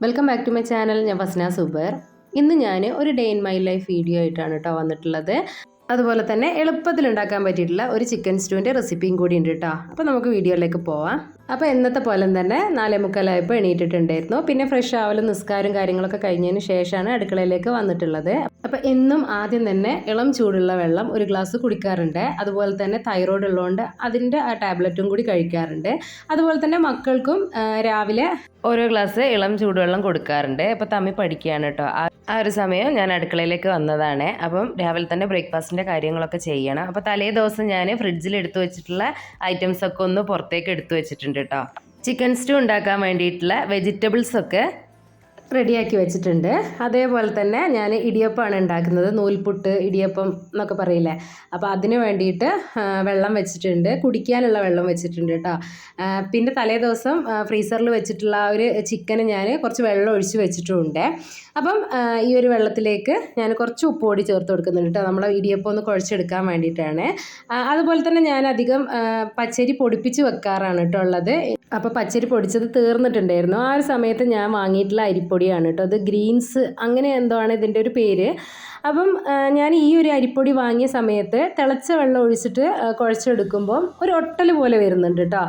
Welcome back to my channel ഞാൻ ഫസ്ന സുബർ ഇന്ന് ഞാൻ ഒരു day in my life video ആയിട്ടാണ് കേട്ടോ വന്നിട്ടുള്ളത്. അതുപോലെ തന്നെ എളുപ്പത്തിൽ ഉണ്ടാക്കാൻ പറ്റിയിട്ടുള്ള ഒരു ചിക്കൻ സ്റ്റൂവിന്റെ റെസിപ്പിയും കൂടി ഉണ്ട് കേട്ടോ അപ്പോൾ നമുക്ക് വീഡിയോയിലേക്ക് പോവാം. അപ്പോൾ എന്നത്തെ പോലെ തന്നെ നാലേ മുക്കാലായപ്പോൾ എണീറ്റിട്ടുണ്ടായിരുന്നു. പിന്നെ ഫ്രഷ് ആവലും നിസ്കാരം കാര്യങ്ങളൊക്കെ കഴിഞ്ഞതിന് ശേഷമാണ് അടുക്കളയിലേക്ക് വന്നിട്ടുള്ളത്. അപ്പോൾ എന്നും ആദ്യം തന്നെ ഇളം ചൂടുള്ള വെള്ളം ഒരു ഗ്ലാസ് കുടിക്കാറുണ്ട്. അതുപോലെ തന്നെ തൈറോയ്ഡ് ഉള്ളതുകൊണ്ട് അതിന്റെ ആ ടാബ്ലറ്റും കൂടി കഴിക്കാറുണ്ട്. അതുപോലെ തന്നെ മക്കൾക്കും രാവിലെ ഓരോ ഗ്ലാസ് ഇളം ചൂടുവെള്ളം കൊടുക്കാറുണ്ട്. അപ്പോൾ തമ്മി പഠിക്കുകയാണ് കേട്ടോ ആ ഒരു സമയം ഞാൻ അടുക്കളയിലേക്ക് വന്നതാണ്. അപ്പം രാവിലെ തന്നെ ബ്രേക്ക്ഫാസ്റ്റിന്റെ കാര്യങ്ങളൊക്കെ ചെയ്യണം. അപ്പോൾ തലേ ദിവസം ഞാൻ ഫ്രിഡ്ജിൽ എടുത്തു വെച്ചിട്ടുള്ള ഐറ്റംസ് ഒക്കെ ഒന്ന് പുറത്തേക്ക് എടുത്തു വെച്ചിട്ടുണ്ട് കേട്ടോ. ചിക്കൻ സ്റ്റൂ ഉണ്ടാക്കാൻ വേണ്ടിയിട്ടുള്ള വെജിറ്റബിൾസ് ഒക്കെ റെഡിയാക്കി വെച്ചിട്ടുണ്ട്. അതേപോലെ തന്നെ ഞാൻ ഇടിയപ്പമാണ് ഉണ്ടാക്കുന്നത്. നൂൽപുട്ട് ഇടിയപ്പം എന്നൊക്കെ പറയില്ലേ? അപ്പോൾ അതിന് വേണ്ടിയിട്ട് വെള്ളം വെച്ചിട്ടുണ്ട്. കുടിക്കാനുള്ള വെള്ളം വെച്ചിട്ടുണ്ട് കേട്ടോ പിന്നെ തലേ ദിവസം ഫ്രീസറിൽ വെച്ചിട്ടുള്ള ഒരു ചിക്കന് ഞാൻ കുറച്ച് വെള്ളം ഒഴിച്ച് വെച്ചിട്ടുണ്ട്. അപ്പം ഈ ഒരു വെള്ളത്തിലേക്ക് ഞാൻ കുറച്ച് ഉപ്പ് പൊടി ചേർത്ത് കൊടുക്കുന്നുണ്ട് കേട്ടോ നമ്മളെ ഇടിയപ്പം ഒന്ന് കുഴച്ചെടുക്കാൻ വേണ്ടിയിട്ടാണ്. അതുപോലെ തന്നെ ഞാൻ അധികം പച്ചരി പൊടിപ്പിച്ച് വെക്കാറാണ് കേട്ടോ ഉള്ളത്. അപ്പോൾ പച്ചരി പൊടിച്ചത് തീർന്നിട്ടുണ്ടായിരുന്നു. ആ ഒരു സമയത്ത് ഞാൻ വാങ്ങിയിട്ടുള്ള അരിപ്പൊടിയാണ് കേട്ടോ. അത് ഗ്രീൻസ് അങ്ങനെ എന്തോ ആണ് ഇതിന്റെ ഒരു പേര്. അപ്പം ഞാൻ ഈ ഒരു അരിപ്പൊടി വാങ്ങിയ സമയത്ത് തിളച്ച വെള്ളം ഒഴിച്ചിട്ട് കുഴച്ചെടുക്കുമ്പോൾ കുഴച്ചെടുക്കുമ്പം ഒരു ഒട്ടൽ പോലെ വരുന്നുണ്ട് കേട്ടോ.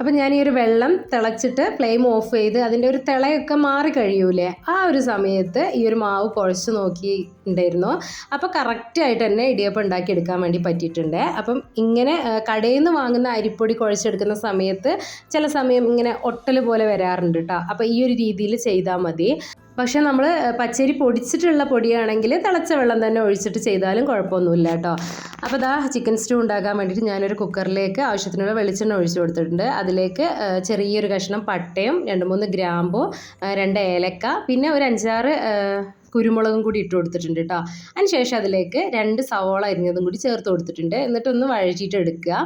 അപ്പം ഞാൻ ഈ ഒരു വെള്ളം തിളച്ചിട്ട് ഫ്ലെയിം ഓഫ് ചെയ്ത് അതിന്റെ ഒരു തിളയൊക്കെ മാറി കഴിയൂലേ? ആ ഒരു സമയത്ത് ഈ ഒരു മാവ് കുഴച്ച് നോക്കി ഉണ്ടായിരുന്നു അപ്പോൾ കറക്റ്റായിട്ട് തന്നെ ഇടിയപ്പം ഉണ്ടാക്കി എടുക്കാൻ വേണ്ടി പറ്റിയിട്ടുണ്ട്. അപ്പം ഇങ്ങനെ കടയിൽ നിന്ന് വാങ്ങുന്ന അരിപ്പൊടി കുഴച്ചെടുക്കുന്ന സമയത്ത് ചില സമയം ഇങ്ങനെ ഒട്ടൽ പോലെ വരാറുണ്ട് കേട്ടോ അപ്പോൾ ഈ ഒരു രീതിയിൽ ചെയ്താൽ മതി. പക്ഷേ നമ്മൾ പച്ചരി പൊടിച്ചിട്ടുള്ള പൊടിയാണെങ്കിൽ തിളച്ച വെള്ളം തന്നെ ഒഴിച്ചിട്ട് ചെയ്താലും കുഴപ്പമൊന്നുമില്ല കേട്ടോ. അപ്പോൾ ഇതാ ചിക്കൻ സ്റ്റൂ ഉണ്ടാക്കാൻ വേണ്ടിയിട്ട് ഞാനൊരു കുക്കറിലേക്ക് ആവശ്യത്തിനുള്ള വെളിച്ചെണ്ണ ഒഴിച്ചു കൊടുത്തിട്ടുണ്ട്. അതിലേക്ക് ചെറിയൊരു കഷ്ണം പട്ടയും രണ്ട് മൂന്ന് ഗ്രാമ്പു രണ്ട് ഏലക്ക പിന്നെ ഒരു അഞ്ചാറ് കുരുമുളകും കൂടി ഇട്ട് കൊടുത്തിട്ടുണ്ട് കേട്ടോ. അതിനുശേഷം അതിലേക്ക് രണ്ട് സവോള അരിഞ്ഞതും കൂടി ചേർത്ത് കൊടുത്തിട്ടുണ്ട്. എന്നിട്ടൊന്ന് വഴറ്റിയിട്ട് എടുക്കുക.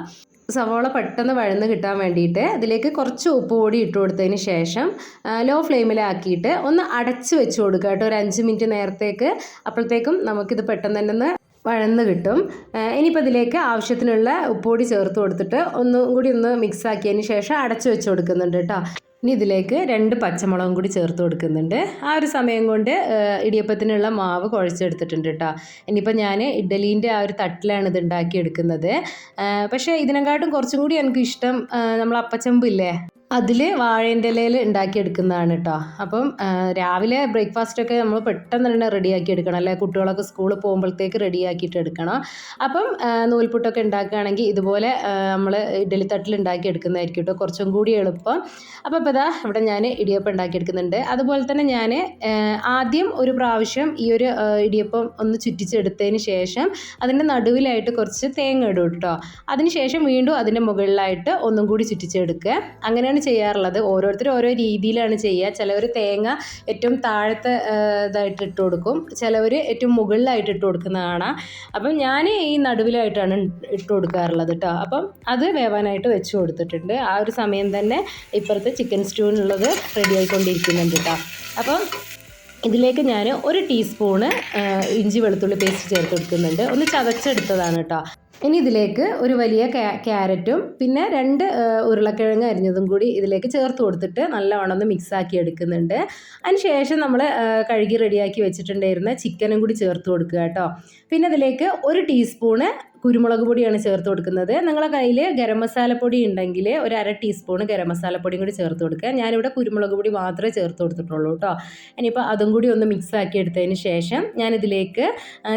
സവോള പെട്ടെന്ന് വഴന്ന് കിട്ടാൻ വേണ്ടിയിട്ട് അതിലേക്ക് കുറച്ച് ഉപ്പ് കൂടി ഇട്ട് കൊടുത്തതിന് ശേഷം ലോ ഫ്ലെയിമിലാക്കിയിട്ട് ഒന്ന് അടച്ച് വെച്ച് കൊടുക്കുക കേട്ടോ. ഒരു അഞ്ച് മിനിറ്റ് നേരത്തേക്ക് അപ്പോഴത്തേക്കും നമുക്കിത് പെട്ടെന്ന് തന്നെ ഒന്ന് വഴന്ന് കിട്ടും. ഇനിയിപ്പോൾ ഇതിലേക്ക് ആവശ്യത്തിനുള്ള ഉപ്പുപൊടി ചേർത്ത് കൊടുത്തിട്ട് ഒന്നും കൂടി ഒന്ന് മിക്സ് ആക്കിയതിന് ശേഷം അടച്ച് വെച്ച് കൊടുക്കുന്നുണ്ട് കേട്ടോ. ഇനി ഇതിലേക്ക് രണ്ട് പച്ചമുളകും കൂടി ചേർത്ത് കൊടുക്കുന്നുണ്ട്. ആ ഒരു സമയം കൊണ്ട് ഇടിയപ്പത്തിനുള്ള മാവ് കുഴച്ചെടുത്തിട്ടുണ്ട് കേട്ടോ ഇനിയിപ്പോൾ ഞാൻ ഇഡ്ഡലീന്റെ ആ ഒരു തട്ടിലാണ് ഇത് ഉണ്ടാക്കിയെടുക്കുന്നത്. പക്ഷേ ഇതിനെക്കാട്ടും കുറച്ചും കൂടി എനിക്ക് ഇഷ്ടം നമ്മൾ അപ്പച്ചമ്പില്ലേ? അതിൽ വാഴേന്റെ ഇലയിൽ ഉണ്ടാക്കിയെടുക്കുന്നതാണ് കേട്ടോ അപ്പം രാവിലെ ബ്രേക്ക്ഫാസ്റ്റ് ഒക്കെ നമ്മൾ പെട്ടെന്ന് തന്നെ റെഡിയാക്കി എടുക്കണം. അല്ലെ കുട്ടികളൊക്കെ സ്കൂളിൽ പോകുമ്പോഴത്തേക്ക് റെഡിയാക്കിയിട്ട് എടുക്കണം. അപ്പം നൂൽപുട്ടൊക്കെ ഉണ്ടാക്കുകയാണെങ്കിൽ ഇതുപോലെ നമ്മൾ ഇഡലിത്തട്ടിൽ തട്ടിൽ ഉണ്ടാക്കിയെടുക്കുന്നതായിരിക്കും കേട്ടോ കുറച്ചും കൂടി എളുപ്പം. അപ്പോൾ ഇപ്പം ഇതാ ഇവിടെ ഞാൻ ഇടിയപ്പം ഉണ്ടാക്കിയെടുക്കുന്നുണ്ട്. അതുപോലെ തന്നെ ഞാൻ ആദ്യം ഒരു പ്രാവശ്യം ഈ ഒരു ഇടിയപ്പം ഒന്ന് ചുറ്റിച്ചെടുത്തതിന് ശേഷം അതിന്റെ നടുവിലായിട്ട് കുറച്ച് തേങ്ങ ഇടും കേട്ടോ അതിന് ശേഷം വീണ്ടും അതിന്റെ മുകളിലായിട്ട് ഒന്നും കൂടി ചുറ്റിച്ചെടുക്കുക. അങ്ങനെയാണ് ചെയ്യാറുള്ളത്. ഓരോരുത്തർ ഓരോ രീതിയിലാണ് ചെയ്യുക. ചിലവർ തേങ്ങ ഏറ്റവും താഴത്തെ ഇതായിട്ട് ഇട്ട് കൊടുക്കും. ചിലവർ ഏറ്റവും മുകളിലായിട്ട് ഇട്ട് കൊടുക്കുന്ന കാണാം അപ്പം ഞാൻ ഈ നടുവിലായിട്ടാണ് ഇട്ട് കൊടുക്കാറുള്ളത് കേട്ടോ അപ്പം അത് വേവാനായിട്ട് വെച്ച് കൊടുത്തിട്ടുണ്ട്. ആ ഒരു സമയം തന്നെ ഇപ്പുറത്തെ ചിക്കൻ സ്റ്റൂവിനുള്ളത് റെഡി ആയിക്കൊണ്ടിരിക്കുന്നുണ്ട് കേട്ടോ അപ്പം ഇതിലേക്ക് ഞാൻ ഒരു ടീസ്പൂണ് ഇഞ്ചി വെളുത്തുള്ളി പേസ്റ്റ് ചേർത്ത് കൊടുക്കുന്നുണ്ട്. ഒന്ന് ചതച്ചെടുത്തതാണ് കേട്ടോ ഇനി ഇതിലേക്ക് ഒരു വലിയ ക്യാ- ക്യാരറ്റും പിന്നെ രണ്ട് ഉരുളക്കിഴങ്ങ് അരിഞ്ഞതും കൂടി ഇതിലേക്ക് ചേർത്ത് കൊടുത്തിട്ട് നല്ലവണ്ണം ഒന്ന് മിക്സ് ആക്കി എടുക്കുന്നുണ്ട്. അതിന് ശേഷം നമ്മൾ കഴുകി റെഡിയാക്കി വെച്ചിട്ടുണ്ടായിരുന്ന ചിക്കനും കൂടി ചേർത്ത് കൊടുക്കുക കേട്ടോ. പിന്നെ ഇതിലേക്ക് ഒരു ടീസ്പൂണ് കുരുമുളക് പൊടിയാണ് ചേർത്ത് കൊടുക്കുന്നത്. നിങ്ങളെ കയ്യിൽ ഗരം മസാലപ്പൊടി ഉണ്ടെങ്കിൽ ഒരു അര ടീസ്പൂൺ ഗരം മസാലപ്പൊടിയും കൂടി ചേർത്ത് കൊടുക്കുക. ഞാനിവിടെ കുരുമുളക് പൊടി മാത്രമേ ചേർത്ത് കൊടുത്തിട്ടുള്ളൂ കേട്ടോ ഇനിയിപ്പോൾ അതും കൂടി ഒന്ന് മിക്സ് ആക്കി എടുത്തതിന് ശേഷം ഞാനിതിലേക്ക്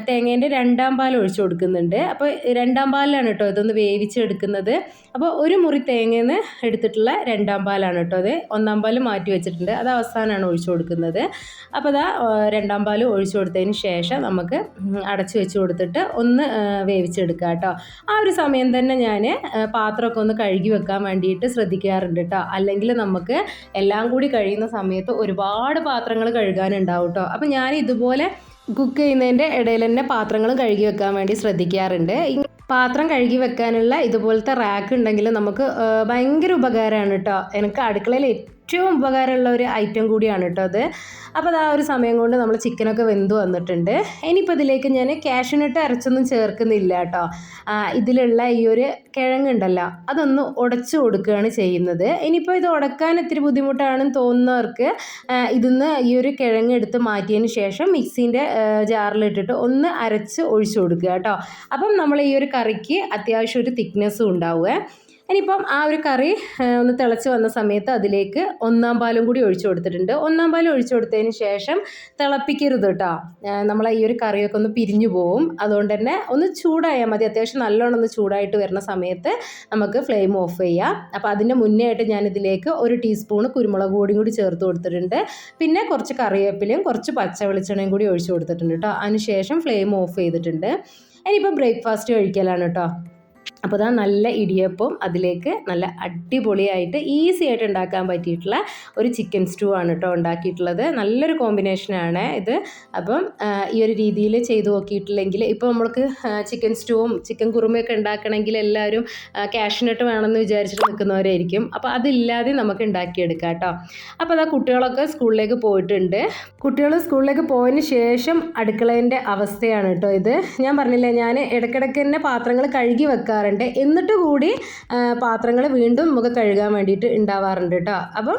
തേങ്ങേന്റെ രണ്ടാം പാൽ ഒഴിച്ചു കൊടുക്കുന്നുണ്ട്. അപ്പോൾ രണ്ടാം പാലിലാണ് കേട്ടോ ഇതൊന്ന് വേവിച്ചെടുക്കുന്നത്. അപ്പോൾ ഒരു മുറി തേങ്ങയിൽ എടുത്തിട്ടുള്ള രണ്ടാം പാലാണ് കേട്ടോ അത് ഒന്നാം പാൽ മാറ്റി വെച്ചിട്ടുണ്ട്. അത് അവസാനമാണ് ഒഴിച്ചു കൊടുക്കുന്നത്. അപ്പോൾ അതാ രണ്ടാം പാൽ ഒഴിച്ചു കൊടുത്തതിന് ശേഷം നമുക്ക് അടച്ചു വെച്ച് കൊടുത്തിട്ട് ഒന്ന് ആ, വേവിച്ചെടുക്കുക കേട്ടോ. ആ ഒരു സമയം തന്നെ ഞാൻ പാത്രമൊക്കെ ഒന്ന് കഴുകി വെക്കാൻ വേണ്ടിയിട്ട് ശ്രദ്ധിക്കാറുണ്ട് കേട്ടോ. അല്ലെങ്കിൽ നമുക്ക് എല്ലാം കൂടി കഴിയുന്ന സമയത്ത് ഒരുപാട് പാത്രങ്ങൾ കഴുകാനുണ്ടാവും കേട്ടോ. അപ്പം ഞാൻ ഇതുപോലെ കുക്ക് ചെയ്യുന്നതിന്റെ ഇടയിൽ തന്നെ പാത്രങ്ങളും കഴുകി വെക്കാൻ വേണ്ടി ശ്രദ്ധിക്കാറുണ്ട്. പാത്രം കഴുകി വെക്കാനുള്ള ഇതുപോലത്തെ റാക്ക് ഉണ്ടെങ്കിൽ നമുക്ക് ഭയങ്കര ഉപകാരമാണ് കേട്ടോ. എനിക്ക് അടുക്കളയിൽ ഏറ്റവും ഉപകാരമുള്ള ഒരു ഐറ്റം കൂടിയാണ് കേട്ടോ അത്. അപ്പോൾ ആ ഒരു സമയം കൊണ്ട് നമ്മൾ ചിക്കനൊക്കെ വെന്ത് വന്നിട്ടുണ്ട്. ഇനിയിപ്പോൾ ഇതിലേക്ക് ഞാൻ കാഷ്യൂനട്ട് അരച്ചൊന്നും ചേർക്കുന്നില്ല കേട്ടോ ഇതിലുള്ള ഈ ഒരു കിഴങ്ങുണ്ടല്ലോ അതൊന്ന് ഉടച്ചു കൊടുക്കുകയാണ് ചെയ്യുന്നത്. ഇനിയിപ്പോൾ ഇത് ഉടക്കാൻ ഇത്തിരി ബുദ്ധിമുട്ടാണെന്ന് തോന്നുന്നവർക്ക് ഇതിന്ന് ഈ ഒരു കിഴങ്ങ് എടുത്ത് മാറ്റിയതിന് ശേഷം മിക്സീന്റെ ജാറിലിട്ടിട്ട് ഒന്ന് അരച്ച് ഒഴിച്ചു കൊടുക്കുക കേട്ടോ അപ്പം നമ്മൾ ഈ ഒരു കറിക്ക് അത്യാവശ്യം ഒരു തിക്നെസ്സും ഉണ്ടാവുക ഇനിയിപ്പം ആ ഒരു കറി ഒന്ന് തിളച്ച് വന്ന സമയത്ത് അതിലേക്ക് ഒന്നാം പാലും കൂടി ഒഴിച്ചു കൊടുത്തിട്ടുണ്ട്. ഒന്നാം പാലും ഒഴിച്ചു കൊടുത്തതിന് ശേഷം തിളപ്പിക്കരുത് കേട്ടോ നമ്മൾ ഈ ഒരു കറിയൊക്കെ ഒന്ന് പിരിഞ്ഞു പോവും. അതുകൊണ്ട് തന്നെ ഒന്ന് ചൂടായാൽ മതി. അത്യാവശ്യം നല്ലോണം ഒന്ന് ചൂടായിട്ട് വരുന്ന സമയത്ത് നമുക്ക് ഫ്ലെയിം ഓഫ് ചെയ്യാം. അപ്പോൾ അതിന്റെ മുന്നേ ആയിട്ട് ഞാനിതിലേക്ക് ഒരു ടീസ്പൂൺ കുരുമുളക് പൊടിയും കൂടി ചേർത്ത് കൊടുത്തിട്ടുണ്ട്. പിന്നെ കുറച്ച് കറിവേപ്പിലയും കുറച്ച് പച്ച വെളിച്ചെണ്ണയും കൂടി ഒഴിച്ചു കൊടുത്തിട്ടുണ്ട് കേട്ടോ അതിനുശേഷം ഫ്ലെയിം ഓഫ് ചെയ്തിട്ടുണ്ട്. ഇനിയിപ്പോൾ ബ്രേക്ക്ഫാസ്റ്റ് കഴിക്കലാണ് കേട്ടോ അപ്പോൾ അതാ നല്ല ഇടിയപ്പം അതിലേക്ക് നല്ല അടിപൊളിയായിട്ട് ഈസി ആയിട്ട് ഉണ്ടാക്കാൻ പറ്റിയിട്ടുള്ള ഒരു ചിക്കൻ സ്റ്റൂ ആണ് കേട്ടോ ഉണ്ടാക്കിയിട്ടുള്ളത്. നല്ലൊരു കോമ്പിനേഷനാണ് ഇത്. അപ്പം ഈ ഒരു രീതിയിൽ ചെയ്തു നോക്കിയിട്ടില്ലെങ്കിൽ ഇപ്പോൾ നമ്മൾക്ക് ചിക്കൻ സ്റ്റൂവും ചിക്കൻ കുറുമയൊക്കെ ഉണ്ടാക്കണമെങ്കിൽ എല്ലാവരും ക്യാഷിനിട്ട് വേണമെന്ന് വിചാരിച്ചിട്ട് നിൽക്കുന്നവരായിരിക്കും. അപ്പോൾ അതില്ലാതെ നമുക്ക് ഉണ്ടാക്കിയെടുക്കാം കേട്ടോ അപ്പോൾ അതാ കുട്ടികളൊക്കെ സ്കൂളിലേക്ക് പോയിട്ടുണ്ട്. കുട്ടികൾ സ്കൂളിലേക്ക് പോയതിന് ശേഷം അടുക്കളേന്റെ അവസ്ഥയാണ് കേട്ടോ ഇത്. ഞാൻ പറഞ്ഞില്ലേ ഞാൻ ഇടയ്ക്കിടയ്ക്ക് തന്നെ പാത്രങ്ങൾ കഴുകി വെക്കാറുണ്ട് എന്നിട്ട് കൂടി പാത്രങ്ങൾ വീണ്ടും നമുക്ക് കഴുകാൻ വേണ്ടിയിട്ട് ഉണ്ടാവാറുണ്ട് കേട്ടോ അപ്പം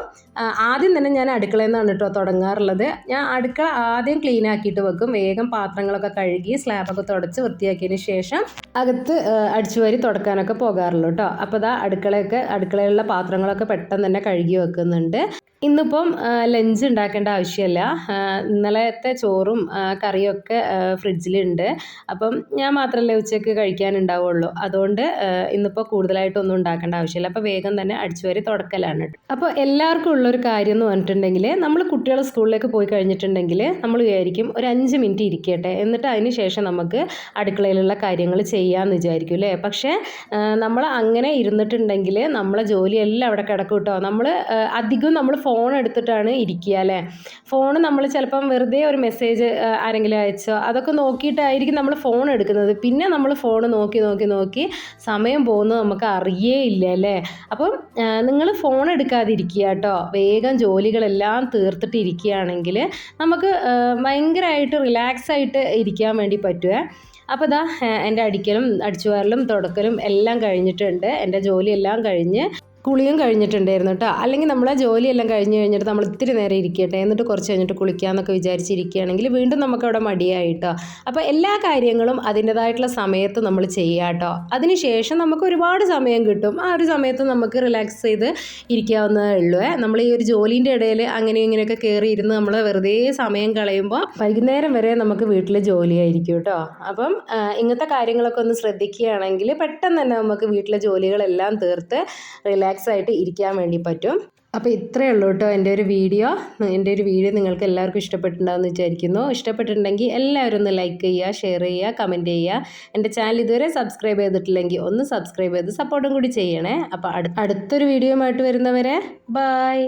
ആദ്യം തന്നെ ഞാൻ അടുക്കളയിൽ നിന്നാണ് കേട്ടോ തുടങ്ങാറുള്ളത്. ഞാൻ അടുക്കള ആദ്യം ക്ലീൻ ആക്കിയിട്ട് വെക്കും. വേഗം പാത്രങ്ങളൊക്കെ കഴുകി സ്ലാബൊക്കെ തുടച്ച് വൃത്തിയാക്കിയതിന് ശേഷം അകത്ത് അടിച്ചുവാരി തുടക്കാനൊക്കെ പോകാറുള്ളൂ കേട്ടോ അപ്പോൾ ഇതാ അടുക്കളയൊക്കെ അടുക്കളയിലുള്ള പാത്രങ്ങളൊക്കെ പെട്ടെന്ന് തന്നെ കഴുകി വെക്കുന്നുണ്ട്. ഇന്നിപ്പം ലഞ്ച് ഉണ്ടാക്കേണ്ട ആവശ്യമില്ല. ഇന്നലത്തെ ചോറും കറിയൊക്കെ ഫ്രിഡ്ജിലുണ്ട്. അപ്പം ഞാൻ മാത്രമല്ലേ ഉച്ചയ്ക്ക് കഴിക്കാനുണ്ടാവുള്ളൂ. അതുകൊണ്ട് ഇന്നിപ്പോൾ കൂടുതലായിട്ടൊന്നും ഉണ്ടാക്കേണ്ട ആവശ്യമില്ല. അപ്പോൾ വേഗം തന്നെ അടിച്ചുവരി തുടക്കലാണ് അപ്പോൾ എല്ലാവർക്കും ഉള്ളൊരു കാര്യം എന്ന് പറഞ്ഞിട്ടുണ്ടെങ്കിൽ നമ്മൾ കുട്ടികൾ സ്കൂളിലേക്ക് പോയി കഴിഞ്ഞിട്ടുണ്ടെങ്കിൽ നമ്മൾ വിചാരിക്കും ഒരു അഞ്ച് മിനിറ്റ് ഇരിക്കട്ടെ. എന്നിട്ട് അതിന് ശേഷം നമുക്ക് അടുക്കളയിലുള്ള കാര്യങ്ങൾ ചെയ്യാമെന്ന് വിചാരിക്കും അല്ലേ? പക്ഷേ നമ്മൾ അങ്ങനെ ഇരുന്നിട്ടുണ്ടെങ്കിൽ നമ്മളെ ജോലിയെല്ലാം അവിടെ കിടക്കും കേട്ടോ. നമ്മൾ അധികം നമ്മൾ ഫോൺ എടുത്തിട്ടാണ് ഇരിക്കുക അല്ലേ? ഫോൺ നമ്മൾ ചിലപ്പം വെറുതെ ഒരു മെസ്സേജ് ആരെങ്കിലും അയച്ചോ അതൊക്കെ നോക്കിയിട്ടായിരിക്കും നമ്മൾ ഫോൺ എടുക്കുന്നത്. പിന്നെ നമ്മൾ ഫോൺ നോക്കി നോക്കി നോക്കി സമയം പോകുന്നത് നമുക്ക് അറിയേ ഇല്ല അല്ലേ? അപ്പം നിങ്ങൾ ഫോൺ എടുക്കാതിരിക്കുക കേട്ടോ. വേഗം ജോലികളെല്ലാം തീർത്തിട്ട് ഇരിക്കുകയാണെങ്കിൽ നമുക്ക് ഭയങ്കരമായിട്ട് റിലാക്സ് ആയിട്ട് ഇരിക്കാൻ വേണ്ടി പറ്റുക അപ്പോൾ ഇതാ എന്റെ അടിക്കലും അടിച്ചുവാരലും തുടക്കലും എല്ലാം കഴിഞ്ഞിട്ടുണ്ട്. എന്റെ ജോലിയെല്ലാം കഴിഞ്ഞ് കുളിയും കഴിഞ്ഞിട്ടുണ്ടായിരുന്നു കേട്ടോ. അല്ലെങ്കിൽ നമ്മളെ ജോലിയെല്ലാം കഴിഞ്ഞ് കഴിഞ്ഞിട്ട് നമ്മൾ ഇത്തിരി നേരം ഇരിക്കട്ടെ എന്നിട്ട് കുറച്ച് കഴിഞ്ഞിട്ട് കുളിക്കാമെന്നൊക്കെ വിചാരിച്ചിരിക്കുകയാണെങ്കിൽ വീണ്ടും നമുക്കവിടെ മടിയായിട്ടോ അപ്പോൾ എല്ലാ കാര്യങ്ങളും അതിന്റെതായിട്ടുള്ള സമയത്ത് നമ്മൾ ചെയ്യാട്ടോ അതിന് ശേഷം നമുക്ക് ഒരുപാട് സമയം കിട്ടും. ആ ഒരു സമയത്ത് നമുക്ക് റിലാക്സ് ചെയ്ത് ഇരിക്കാവുന്നതേ ഉള്ളൂ. നമ്മൾ ഈ ഒരു ജോലീന്റെ ഇടയിൽ അങ്ങനെ ഇങ്ങനെയൊക്കെ കയറി ഇരുന്ന് നമ്മൾ വെറുതെ സമയം കളയുമ്പോൾ വൈകുന്നേരം വരെ നമുക്ക് വീട്ടിൽ ജോലിയായിരിക്കും കേട്ടോ. അപ്പം ഇങ്ങനത്തെ കാര്യങ്ങളൊക്കെ ഒന്ന് ശ്രദ്ധിക്കുകയാണെങ്കിൽ പെട്ടെന്ന് തന്നെ നമുക്ക് വീട്ടിലെ ജോലികളെല്ലാം തീർത്ത് റിലാക്സ് റിലാക്സ് ആയിട്ട് ഇരിക്കാൻ വേണ്ടി പറ്റും. അപ്പോൾ ഇത്രയേ ഉള്ളൂ കേട്ടോ എന്റെ ഒരു വീഡിയോ. എന്റെ ഒരു വീഡിയോ നിങ്ങൾക്ക് എല്ലാവർക്കും ഇഷ്ടപ്പെട്ടിട്ടുണ്ടാവുമെന്ന് വിചാരിക്കുന്നു. ഇഷ്ടപ്പെട്ടിട്ടുണ്ടെങ്കിൽ എല്ലാവരും ഒന്ന് ലൈക്ക് ചെയ്യുക ഷെയർ ചെയ്യുക കമന്റ് ചെയ്യുക. എന്റെ ചാനൽ ഇതുവരെ സബ്സ്ക്രൈബ് ചെയ്തിട്ടില്ലെങ്കിൽ ഒന്ന് സബ്സ്ക്രൈബ് ചെയ്ത് സപ്പോർട്ടും കൂടി ചെയ്യണേ. അപ്പോൾ അടുത്തൊരു വീഡിയോയുമായിട്ട് വരുന്നവരെ ബായ്